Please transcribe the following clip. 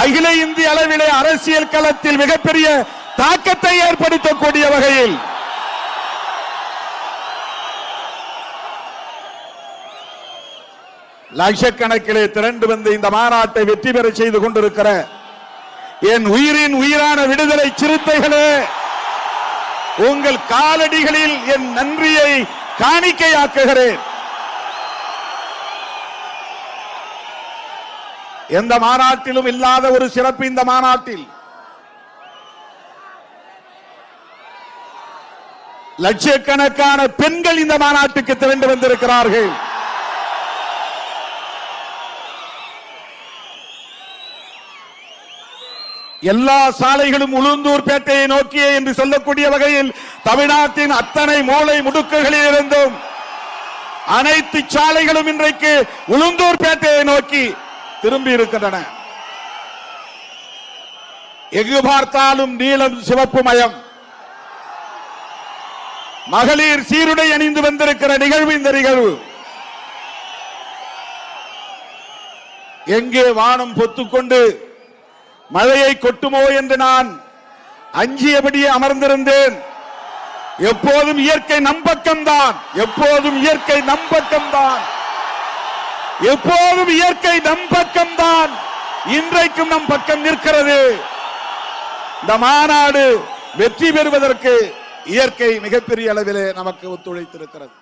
அகில இந்திய அளவிலே அரசியல் களத்தில் மிகப்பெரிய தாக்கத்தை ஏற்படுத்தக்கூடிய வகையில் லட்சக்கணக்கிலே திரண்டு வந்து இந்த மாநாட்டை வெற்றி பெற செய்து கொண்டிருக்கிற என் உயிரின் உயிரான விடுதலை சிறுத்தைகளே உங்கள் காலடிகளில் என் நன்றியை காணிக்கையாக்குகிறேன். எந்த மாநாட்டிலும் இல்லாத ஒரு சிறப்பு இந்த மாநாட்டில். லட்சக்கணக்கான பெண்கள் இந்த மாநாட்டுக்கு திரண்டு வந்திருக்கிறார்கள். எல்லா சாலைகளும் உளுந்தூர் பேட்டையை நோக்கியே என்று சொல்லக்கூடிய வகையில் தமிழ்நாட்டின் அத்தனை மூளை முடுக்குகளில் இருந்தும் அனைத்து சாலைகளும் இன்றைக்கு உளுந்தூர் பேட்டையை நோக்கி திரும்பி இருக்கின்றன. எங்கு பார்த்தாலும் நீலம் சிவப்பு மயம். மகளிர் சீருடை அணிந்து வந்திருக்கிற நிகழ்வு இந்த நிகழ்வு. எங்கே வானம் பொத்துக்கொண்டு மழையை கொட்டுமோ என்று நான் அஞ்சியபடியே அமர்ந்திருந்தேன். எப்போதும் இயற்கை நம்பக்கம்தான். எப்போதும் இயற்கை நம்பக்கம்தான். எப்போதும் இயற்கை நம் பக்கம்தான். இன்றைக்கும் நம் பக்கம் நிற்கிறது. இந்த மாநாடு வெற்றி பெறுவதற்கு இயற்கை மிகப்பெரிய அளவிலே நமக்கு ஒத்துழைத்திருக்கிறது.